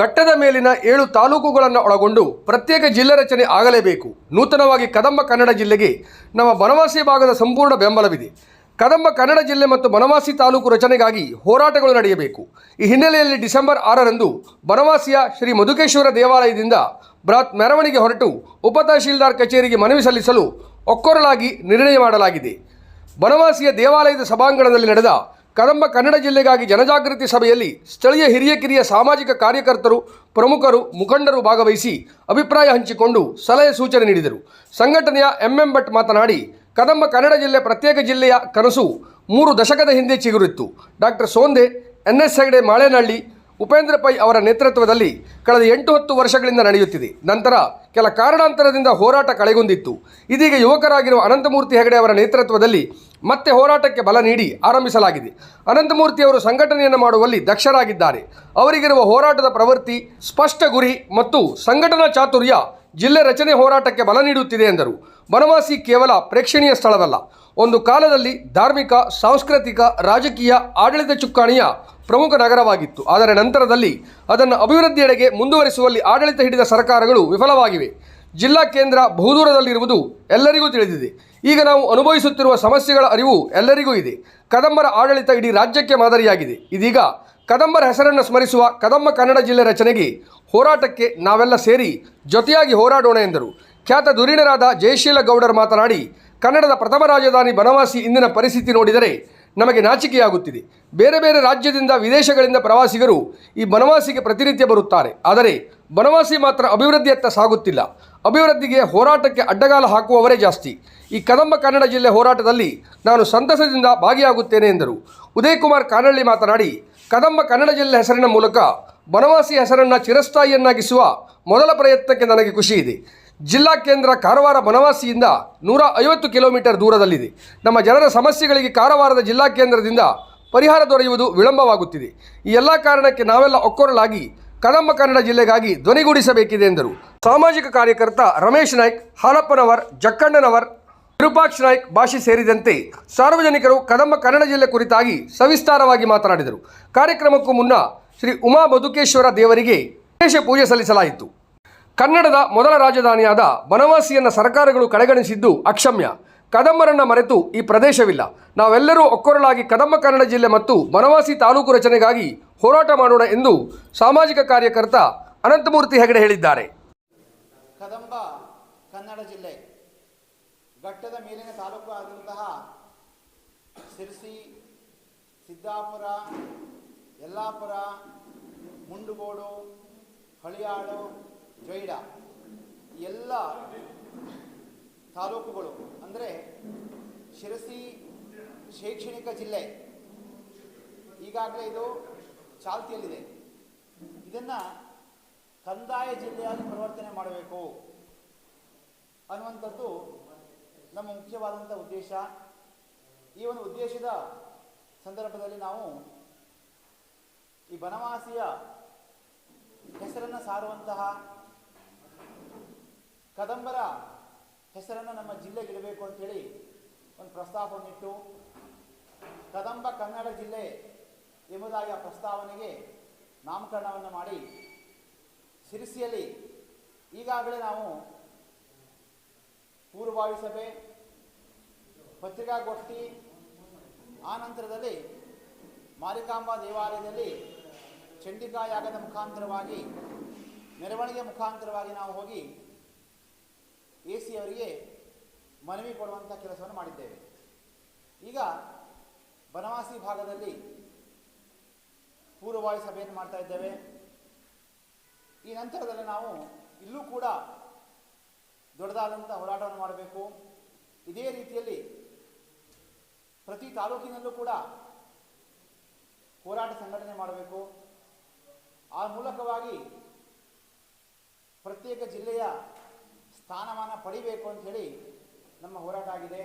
ಘಟ್ಟದ ಮೇಲಿನ ಏಳು ತಾಲೂಕುಗಳನ್ನು ಒಳಗೊಂಡು ಪ್ರತ್ಯೇಕ ಜಿಲ್ಲೆ ರಚನೆ ಆಗಲೇಬೇಕು. ನೂತನವಾಗಿ ಕದಂಬ ಕನ್ನಡ ಜಿಲ್ಲೆಗೆ ನಮ್ಮ ಬನವಾಸಿ ಭಾಗದ ಸಂಪೂರ್ಣ ಬೆಂಬಲವಿದೆ. ಕದಂಬ ಕನ್ನಡ ಜಿಲ್ಲೆ ಮತ್ತು ಬನವಾಸಿ ತಾಲೂಕು ರಚನೆಗಾಗಿ ಹೋರಾಟಗಳು ನಡೆಯಬೇಕು. ಈ ಹಿನ್ನೆಲೆಯಲ್ಲಿ ಡಿಸೆಂಬರ್ ಆರರಂದು ಬನವಾಸಿಯ ಶ್ರೀ ಮಧುಕೇಶ್ವರ ದೇವಾಲಯದಿಂದ ಬೃಹತ್ ಮೆರವಣಿಗೆ ಹೊರಟು ಉಪ ತಹಶೀಲ್ದಾರ್ ಕಚೇರಿಗೆ ಮನವಿ ಸಲ್ಲಿಸಲು ಒಕ್ಕೊರಲಾಗಿ ನಿರ್ಣಯ ಮಾಡಲಾಗಿದೆ. ಬನವಾಸಿಯ ದೇವಾಲಯದ ಸಭಾಂಗಣದಲ್ಲಿ ನಡೆದ ಕದಂಬ ಕನ್ನಡ ಜಿಲ್ಲೆಗಾಗಿ ಜನಜಾಗೃತಿ ಸಭೆಯಲ್ಲಿ ಸ್ಥಳೀಯ ಹಿರಿಯ ಕಿರಿಯ ಸಾಮಾಜಿಕ ಕಾರ್ಯಕರ್ತರು, ಪ್ರಮುಖರು, ಮುಖಂಡರು ಭಾಗವಹಿಸಿ ಅಭಿಪ್ರಾಯ ಹಂಚಿಕೊಂಡು ಸಲಹೆ ಸೂಚನೆ ನೀಡಿದರು. ಸಂಘಟನೆಯ ಎಂಎಂ ಭಟ್ ಮಾತನಾಡಿ, ಕದಂಬ ಕನ್ನಡ ಜಿಲ್ಲೆ ಪ್ರತ್ಯೇಕ ಜಿಲ್ಲೆಯ ಕನಸು ಮೂರು ದಶಕದ ಹಿಂದೆ ಚಿಗುರಿತ್ತು. Doctor Sonde N S Hegde Malenahalli, Upendra Pai ಅವರ ನೇತೃತ್ವದಲ್ಲಿ ಕಳೆದ ಎಂಟು ಹತ್ತು ವರ್ಷಗಳಿಂದ ನಡೆಯುತ್ತಿದೆ. ನಂತರ ಕೆಲ ಕಾರಣಾಂತರದಿಂದ ಹೋರಾಟ ಕಳೆಗೊಂಡಿತ್ತು. ಇದೀಗ ಯುವಕರಾಗಿರುವ ಅನಂತಮೂರ್ತಿ ಹೆಗಡೆ ಅವರ ನೇತೃತ್ವದಲ್ಲಿ ಮತ್ತೆ ಹೋರಾಟಕ್ಕೆ ಬಲ ನೀಡಿ ಆರಂಭಿಸಲಾಗಿದೆ. ಅನಂತಮೂರ್ತಿ ಅವರು ಸಂಘಟನೆಯನ್ನು ಮಾಡುವಲ್ಲಿ ದಕ್ಷರಾಗಿದ್ದಾರೆ. ಅವರಿಗಿರುವ ಹೋರಾಟದ ಪ್ರವೃತ್ತಿ, ಸ್ಪಷ್ಟ ಗುರಿ ಮತ್ತು ಸಂಘಟನಾ ಚಾತುರ್ಯ ಜಿಲ್ಲೆ ರಚನೆ ಹೋರಾಟಕ್ಕೆ ಬಲ ನೀಡುತ್ತಿದೆ ಎಂದರು. ಬನವಾಸಿ ಕೇವಲ ಪ್ರೇಕ್ಷಣೀಯ ಸ್ಥಳವಲ್ಲ, ಒಂದು ಕಾಲದಲ್ಲಿ ಧಾರ್ಮಿಕ, ಸಾಂಸ್ಕೃತಿಕ, ರಾಜಕೀಯ, ಆಡಳಿತ ಚುಕ್ಕಾಣಿಯ ಪ್ರಮುಖ ನಗರವಾಗಿತ್ತು. ಆದರೆ ನಂತರದಲ್ಲಿ ಅದನ್ನು ಅಭಿವೃದ್ಧಿಯೆಡೆಗೆ ಮುಂದುವರಿಸುವಲ್ಲಿ ಆಡಳಿತ ಹಿಡಿದ ಸರ್ಕಾರಗಳು ವಿಫಲವಾಗಿವೆ. ಜಿಲ್ಲಾ ಕೇಂದ್ರ ಬಹುದೂರದಲ್ಲಿರುವುದು ಎಲ್ಲರಿಗೂ ತಿಳಿದಿದೆ. ಈಗ ನಾವು ಅನುಭವಿಸುತ್ತಿರುವ ಸಮಸ್ಯೆಗಳ ಅರಿವು ಎಲ್ಲರಿಗೂ ಇದೆ. ಕದಂಬರ ಆಡಳಿತ ಇಡೀ ರಾಜ್ಯಕ್ಕೆ ಮಾದರಿಯಾಗಿದೆ. ಇದೀಗ ಕದಂಬರ ಹೆಸರನ್ನು ಸ್ಮರಿಸುವ ಕದಂಬ ಕನ್ನಡ ಜಿಲ್ಲೆ ರಚನೆಗೆ ಹೋರಾಟಕ್ಕೆ ನಾವೆಲ್ಲ ಸೇರಿ ಜೊತೆಯಾಗಿ ಹೋರಾಡೋಣ ಎಂದರು. ಖ್ಯಾತ ಧುರೀಣರಾದ ಜಯಶೀಲ ಗೌಡರ್ ಮಾತನಾಡಿ, ಕನ್ನಡದ ಪ್ರಥಮ ರಾಜಧಾನಿ ಬನವಾಸಿ ಇಂದಿನ ಪರಿಸ್ಥಿತಿ ನೋಡಿದರೆ ನಮಗೆ ನಾಚಿಕೆಯಾಗುತ್ತಿದೆ. ಬೇರೆ ಬೇರೆ ರಾಜ್ಯದಿಂದ ವಿದೇಶಗಳಿಂದ ಪ್ರವಾಸಿಗರು ಈ ಬನವಾಸಿಗೆ ಪ್ರತಿನಿತ್ಯ ಬರುತ್ತಾರೆ. ಆದರೆ ಬನವಾಸಿ ಮಾತ್ರ ಅಭಿವೃದ್ಧಿಯತ್ತ ಸಾಗುತ್ತಿಲ್ಲ. ಅಭಿವೃದ್ಧಿಗೆ ಹೋರಾಟಕ್ಕೆ ಅಡ್ಡಗಾಲ ಹಾಕುವವರೇ ಜಾಸ್ತಿ. ಈ ಕದಂಬ ಕನ್ನಡ ಜಿಲ್ಲೆ ಹೋರಾಟದಲ್ಲಿ ನಾನು ಸಂತಸದಿಂದ ಭಾಗಿಯಾಗುತ್ತೇನೆ ಎಂದರು. ಉದಯಕುಮಾರ್ ಕಾನಳ್ಳಿ ಮಾತನಾಡಿ, ಕದಂಬ ಕನ್ನಡ ಜಿಲ್ಲೆ ಹೆಸರಿನ ಮೂಲಕ ಬನವಾಸಿ ಹೆಸರನ್ನು ಚಿರಸ್ಥಾಯಿಯನ್ನಾಗಿಸುವ ಮೊದಲ ಪ್ರಯತ್ನಕ್ಕೆ ನನಗೆ ಖುಷಿ ಇದೆ. ಜಿಲ್ಲಾ ಕೇಂದ್ರ ಕಾರವಾರ ಬನವಾಸಿಯಿಂದ ನೂರ ಐವತ್ತು ಕಿಲೋಮೀಟರ್ ದೂರದಲ್ಲಿದೆ. ನಮ್ಮ ಜನರ ಸಮಸ್ಯೆಗಳಿಗೆ ಕಾರವಾರದ ಜಿಲ್ಲಾ ಕೇಂದ್ರದಿಂದ ಪರಿಹಾರ ದೊರೆಯುವುದು ವಿಳಂಬವಾಗುತ್ತಿದೆ. ಈ ಎಲ್ಲ ಕಾರಣಕ್ಕೆ ನಾವೆಲ್ಲ ಒಕ್ಕೊರಲಾಗಿ ಕದಂಬ ಕನ್ನಡ ಜಿಲ್ಲೆಗಾಗಿ ಧ್ವನಿಗೂಡಿಸಬೇಕಿದೆ ಎಂದರು. ಸಾಮಾಜಿಕ ಕಾರ್ಯಕರ್ತ ರಮೇಶ್ ನಾಯ್ಕ್, ಹಾಲಪ್ಪನವರ್, ಜಕ್ಕಣ್ಣನವರ್, ವಿರೂಪಾಕ್ಷ ನಾಯ್ಕ್ ಭಾಷೆ ಸೇರಿದಂತೆ ಸಾರ್ವಜನಿಕರು ಕದಂಬ ಕನ್ನಡ ಜಿಲ್ಲೆ ಕುರಿತಾಗಿ ಸವಿಸ್ತಾರವಾಗಿ ಮಾತನಾಡಿದರು. ಕಾರ್ಯಕ್ರಮಕ್ಕೂ ಮುನ್ನ ಶ್ರೀ ಉಮಾ ಬದುಕೇಶ್ವರ ದೇವರಿಗೆ ವಿಶೇಷ ಪೂಜೆ ಸಲ್ಲಿಸಲಾಯಿತು. ಕನ್ನಡದ ಮೊದಲ ರಾಜಧಾನಿಯಾದ ಬನವಾಸಿಯನ್ನು ಸರ್ಕಾರಗಳು ಕಡೆಗಣಿಸಿದ್ದು ಅಕ್ಷಮ್ಯ. ಕದಂಬರನ್ನ ಮರೆತು ಈ ಪ್ರದೇಶವಿಲ್ಲ. ನಾವೆಲ್ಲರೂ ಒಕ್ಕೊರಳಾಗಿ ಕದಂಬ ಕನ್ನಡ ಜಿಲ್ಲೆ ಮತ್ತು ಬನವಾಸಿ ತಾಲೂಕು ರಚನೆಗಾಗಿ ಹೋರಾಟ ಮಾಡೋಣ ಎಂದು ಸಾಮಾಜಿಕ ಕಾರ್ಯಕರ್ತ ಅನಂತಮೂರ್ತಿ ಹೆಗಡೆ ಹೇಳಿದ್ದಾರೆ. ಕದಂಬ ಕನ್ನಡ ಜಿಲ್ಲೆ. ಘಟ್ಟದ ಮೇಲಿನ ತಾಲೂಕು ಆದಂತಹ ಸಿರ್ಸಿ, ಸಿದ್ದಾಪುರ ಯಲ್ಲಾಪುರ, ಮುಂಡುಗೋಡು, ಹಳಿಯಾಳು ಜೊಯ್ಡ ಎಲ್ಲ ತಾಲೂಕುಗಳು, ಅಂದರೆ ಶಿರಸಿ ಶೈಕ್ಷಣಿಕ ಜಿಲ್ಲೆ. ಈಗಾಗಲೇ ಇದು ಚಾಲ್ತಿಯಲ್ಲಿದೆ. ಇದನ್ನು ಕಂದಾಯ ಜಿಲ್ಲೆಯಾಗಿ ಪರಿವರ್ತನೆ ಮಾಡಬೇಕು ಅನ್ನುವಂಥದ್ದು ನಮ್ಮ ಮುಖ್ಯವಾದಂಥ ಉದ್ದೇಶ. ಈ ಒಂದು ಉದ್ದೇಶದ ಸಂದರ್ಭದಲ್ಲಿ ನಾವು ಈ ಬನವಾಸಿಯ ಹೆಸರನ್ನು ಸಾರುವಂತಹ ಕದಂಬರ ಹೆಸರನ್ನು ನಮ್ಮ ಜಿಲ್ಲೆಗಿಡಬೇಕು ಅಂತೇಳಿ ಒಂದು ಪ್ರಸ್ತಾಪವನ್ನಿಟ್ಟು ಕದಂಬ ಕನ್ನಡ ಜಿಲ್ಲೆ ಎಂಬುದಾಗಿ ಆ ಪ್ರಸ್ತಾವನೆಗೆ ನಾಮಕರಣವನ್ನು ಮಾಡಿ ಸಿರಿಸಿಯಲ್ಲಿ ಈಗಾಗಲೇ ನಾವು ಪೂರ್ವಭಾವಿ ಸಭೆ, ಪತ್ರಿಕಾಗೋಷ್ಠಿ, ಆ ನಂತರದಲ್ಲಿ ಮಾರಿಕಾಂಬಾ ದೇವಾಲಯದಲ್ಲಿ ಚಂಡಿಕಾ ಯಾಗದ ಮುಖಾಂತರವಾಗಿ, ಮೆರವಣಿಗೆ ಮುಖಾಂತರವಾಗಿ ನಾವು ಹೋಗಿ ಎ ಸಿ ಅವರಿಗೆ ಮನವಿ ಕೊಡುವಂಥ ಕೆಲಸವನ್ನು ಮಾಡಿದ್ದೇವೆ. ಈಗ ಬನವಾಸಿ ಭಾಗದಲ್ಲಿ ಪೂರ್ವಭಾವಿ ಸಭೆಯನ್ನು ಮಾಡ್ತಾ ಇದ್ದೇವೆ. ಈ ನಂತರದಲ್ಲಿ ನಾವು ಇಲ್ಲೂ ಕೂಡ ದೊಡ್ಡದಾದಂಥ ಹೋರಾಟವನ್ನು ಮಾಡಬೇಕು. ಇದೇ ರೀತಿಯಲ್ಲಿ ಪ್ರತಿ ತಾಲೂಕಿನಲ್ಲೂ ಕೂಡ ಹೋರಾಟ ಸಂಘಟನೆ ಮಾಡಬೇಕು. ಆ ಮೂಲಕವಾಗಿ ಪ್ರತ್ಯೇಕ ಜಿಲ್ಲೆಯ ಸ್ಥಾನಮಾನ ಪಡಿಬೇಕು ಅಂತ ಹೇಳಿ ನಮ್ಮ ಹೋರಾಟ ಆಗಿದೆ.